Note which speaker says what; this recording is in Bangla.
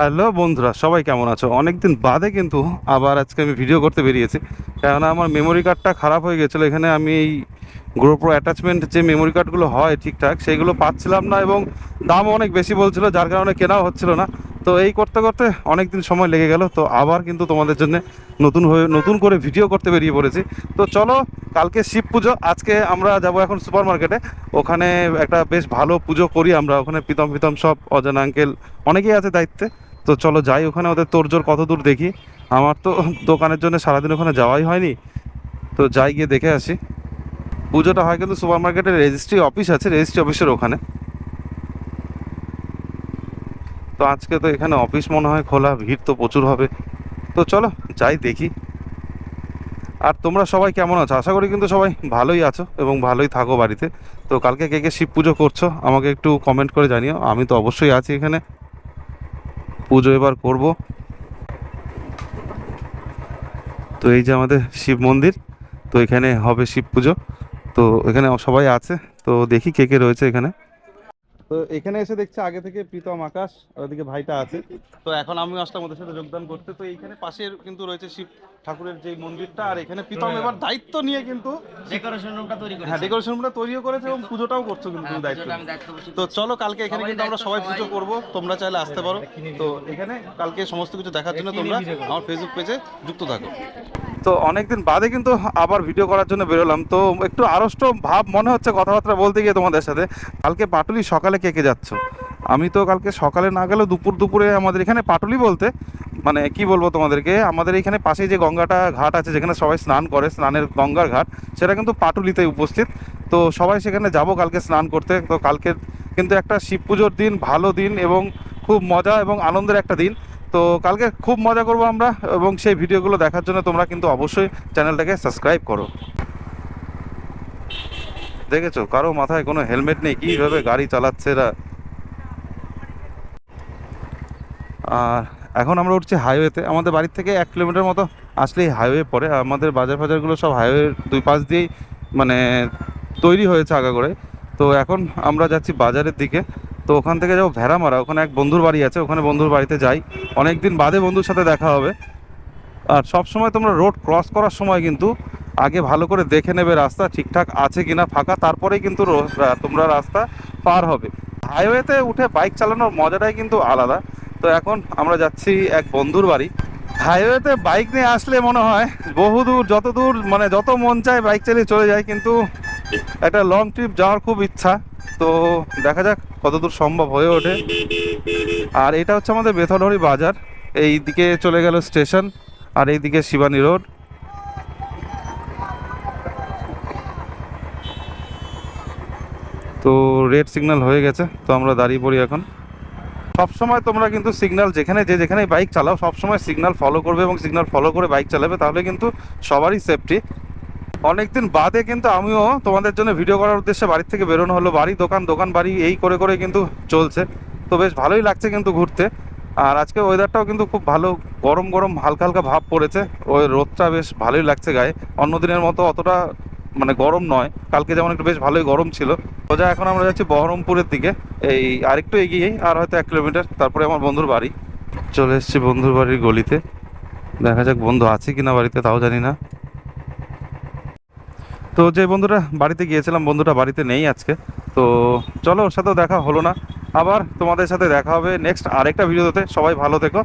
Speaker 1: হ্যালো বন্ধুরা, সবাই কেমন আছো? অনেকদিন বাদে কিন্তু আবার আজকে আমি ভিডিও করতে বেরিয়েছি। কেননা আমার মেমোরি কার্ডটা খারাপ হয়ে গেছিল, এখানে আমি এই গ্রোপ্রো অ্যাটাচমেন্ট যে মেমোরি কার্ডগুলো হয় ঠিকঠাক সেইগুলো পাচ্ছিলাম না এবং দামও অনেক বেশি বলছিল, যার কারণে কেনাও হচ্ছিল না। তো এই করতে করতে অনেক দিন সময় লেগে গেল, তো আবার কিন্তু তোমাদের জন্য নতুন হয়ে, নতুন করে ভিডিও করতে বেরিয়ে পড়েছি। তো চলো, কালকে শিব পুজো, আজকে আমরা যাব এখন সুপার মার্কেটে ওখানে একটা বেশ ভালো পুজো করি আমরা, ওখানে প্রীতম প্রীতম সব অজানা আঙ্কেল অনেকেই আছে দায়িত্বে। তো চলো যাই ওখানে, ওদের তোরজোর কত দূর দেখি। আমার তো দোকানের জন্য সারাদিন ওখানে যাওয়াই হয়নি। তো যাই গিয়ে দেখে আসি। পুজোটা হয় কিন্তু সুপার মার্কেটের রেজিস্ট্রি অফিস আছে রেজিস্ট্রি অফিসের ওখানে। তো আজকে তো এখানে অফিস মনে হয় খোলা, ভিড় তো প্রচুর হবে। তো চলো যাই দেখি। আর তোমরা সবাই কেমন আছো? আশা করি কিন্তু সবাই ভালোই আছো এবং ভালোই থাকো বাড়িতে। তো কালকে কে কে শিব পুজো করছ, আমাকে একটু কমেন্ট করে জানিও। আমি তো অবশ্যই আছি এখানে। পুজো এবার করব। তো এই যে আমাদের শিব মন্দির, তো এখানে হবে শিব পুজো। তো এখানে সবাই আছে, তো দেখি কে কে রয়েছে এখানে। তো এখানে এসে দেখছি আগে থেকে প্রীতম আকাশ আর ওদিকে ভাইটা আছে। তো এখন আমি আসলাম ওদের সাথে যোগদান করতে। তো এইখানে পাশের কিন্তু রয়েছে শিব ঠাকুরের যে মন্দিরটা আর এখানে প্রীতম এবার দায়িত্ব নিয়ে কিন্তু
Speaker 2: ডেকোরেশন রুমটা তৈরি করেছি।
Speaker 1: হ্যাঁ ডেকোরেশন রুমটা তৈরিও করেছে এবং পুজোটাও করছ কিন্তু তুমি
Speaker 2: হ্যাঁ,
Speaker 1: দায়িত্ব। তো চলো কালকে এখানে কিন্তু আমরা সবাই
Speaker 2: সবাই-
Speaker 1: পুজো করব তোমরা চাইলে আসতে পারো। তো এখানে কালকে সমস্ত কিছু দেখার জন্য তোমরা আমার ফেসবুক পেজে যুক্ত থাকো। তো অনেকদিন বাদে কিন্তু আবার ভিডিও করার জন্য বেরোলাম। তো একটু আড়ষ্ট ভাব মনে হচ্ছে কথাবার্তা বলতে গিয়ে তোমাদের সাথে। কালকে পাটুলি সকালে কে কে যাচ্ছ? আমি তো কালকে সকালে না গেলেও দুপুর দুপুরে আমাদের এখানে পাটুলি বলতে মানে কি বলব তোমাদেরকে, আমাদের এখানে পাশেই যে গঙ্গাটা ঘাট আছে, যেখানে সবাই স্নান করে, স্নানের গঙ্গার ঘাট, সেটা কিন্তু পাটুলিতে উপস্থিত। তো সবাই সেখানে যাব কালকে স্নান করতে। তো কালকে কিন্তু একটা শিব পুজোর দিন, ভালো দিন এবং খুব মজা এবং আনন্দের একটা দিন। তো কালকে খুব মজা করব আমরা এবং সেই ভিডিওগুলো দেখার জন্য তোমরা কিন্তু অবশ্যই চ্যানেলটাকে সাবস্ক্রাইব করো। দেখেছ? কারও মাথায় কোনো হেলমেট নেই, কীভাবে গাড়ি চালাচ্ছে এরা? আর এখন আমরা উঠছি হাইওয়েতে। আমাদের বাড়ির থেকে এক কিলোমিটার মতো আসলেই হাইওয়ে পড়ে। আমাদের বাজার ফাজারগুলো সব হাইওয়ের দুই পাশ দিয়েই মানে তৈরি হয়েছে আগা করে। তো এখন আমরা যাচ্ছি বাজারের দিকে। তো ওখান থেকে যাব ভেড়ামারা। ওখানে এক বন্ধুর বাড়ি আছে। ওখানে বন্ধুর বাড়িতে যাই। অনেক দিন বাদে বন্ধুর সাথে দেখা হবে। আর সব সময় তোমরা রোড ক্রস করার সময় কিন্তু আগে ভালো করে দেখে নেবে রাস্তা ঠিকঠাক আছে কিনা ফাঁকা, তারপরেই কিন্তু তোমরা রাস্তা পার হবে। হাইওয়েতে উঠে বাইক চালানোর মজাটাই কিন্তু আলাদা। তো এখন আমরা যাচ্ছি এক বন্ধুর বাড়ি। হাইওয়েতে বাইক নিয়ে আসলে মনে হয় বহু দূর, যত দূর মানে যত মন চায় বাইক চালিয়ে চলে যায়, কিন্তু একটা লং ট্রিপ যাওয়ার খুব ইচ্ছা। তো দেখা যাক কতদূর সম্ভব হয়ে ওঠে। আর এটা হচ্ছে আমাদের বেথলহরি বাজার। এই দিকে চলে গেল স্টেশন, আর এইদিকে শিবানী রোড। তো রেড সিগন্যাল হয়ে গেছে, তো আমরা দাঁড়িয়ে পড়ি এখন। সবসময় তোমরা কিন্তু সিগন্যাল যেখানে, যে যেখানে বাইক চালাও, সবসময় সিগন্যাল ফলো করবে এবং সিগন্যাল ফলো করে বাইক চালাবে, তাহলে কিন্তু সবারই সেফটি অনেকদিন বাদে কিন্তু আমিও তোমাদের জন্য ভিডিও করার উদ্দেশ্যে বাড়ির থেকে বেরোনো হলো। বাড়ি, দোকান দোকান, বাড়ি, এই করে করে কিন্তু চলছে। তো বেশ ভালোই লাগছে কিন্তু ঘুরতে। আর আজকে ওয়েদারটাও কিন্তু খুব ভালো, গরম গরম হালকা হালকা ভাব পড়েছে। ওই রোদটা বেশ ভালোই লাগছে গায়ে। অন্য দিনের মতো অতটা মানে গরম নয়, কালকে যেমন একটু বেশ ভালোই গরম ছিল। সোজা এখন আমরা যাচ্ছি বহরমপুরের দিকে। এই আরেকটু এগিয়েই আর হয়তো এক কিলোমিটার, তারপরে আমার বন্ধুর বাড়ি। চলে এসেছি বন্ধুর বাড়ির গলিতে। দেখা যাক বন্ধু আছে কিনা বাড়িতে, তাও জানি না। তো যে বন্ধুটা বাড়িতে গিয়েছিলাম, বন্ধুটা বাড়িতে নেই আজকে। তো চলো, ওর সাথেও দেখা হলো না। আবার তোমাদের সাথে দেখা হবে নেক্সট আরেকটা ভিডিওতে। সবাই ভালো থেকো।